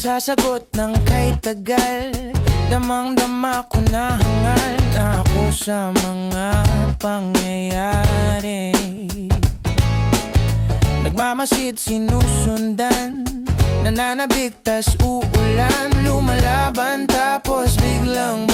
Sasagot ng kay tagal. Damang-dama ko na hangal. Na ako sa mga pangyayari. Nagmamasid sinusundan Nananabigtas uulan Lumalaban tapos biglang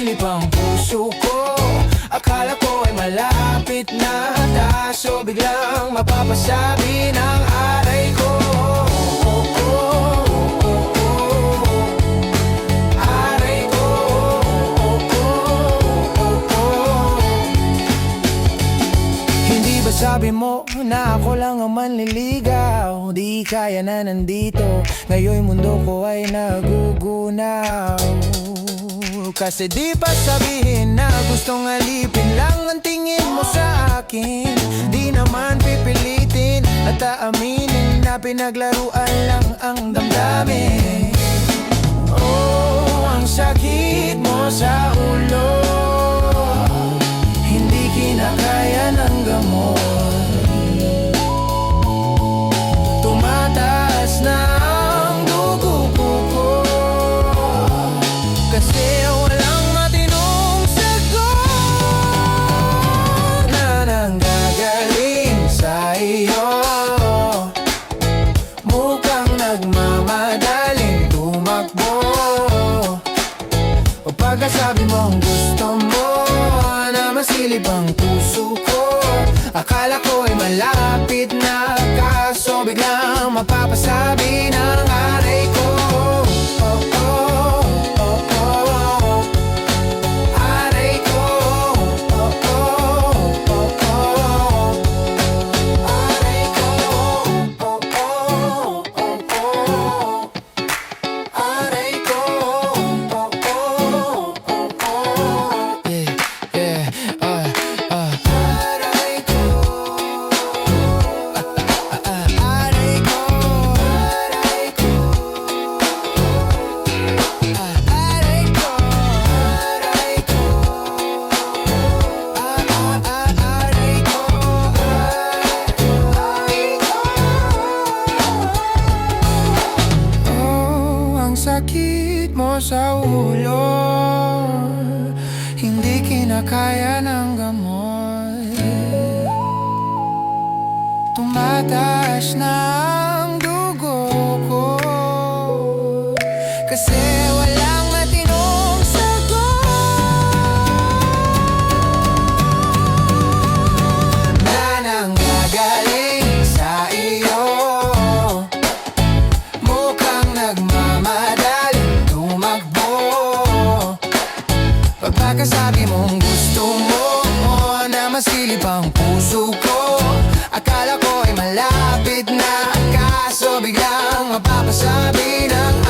Na masilip ang puso ko. Akala ko ay malapit na. Kaso biglang mapapasabi ng aray ko. Oh, oh, oh, oh, oh. Aray ko. Hindi ba sabi mo na ako lang ang manliligaw? Di kaya na nandito. Ngayon'y mundo ko ay nagugunaw Kasi di pa sabihin na gustong alipin lang ang tingin mo sa akin? Di naman pipilitin at aaminin na pinaglaruan lang ang damdamin. Oh, ang sakit mo sa ulo pagkasabi mo ang gusto mo Na masilip ang puso ko. Akala ko ay malapit na Kaso biglang mapapasabi ng aray ko sakit mo sa ulo? Hindi kinakaya ng gamot. Tumataas na mong gusto mo Na masilip ang puso ko. Akala ko ay malapit na Kaso biglang mapapasabi ng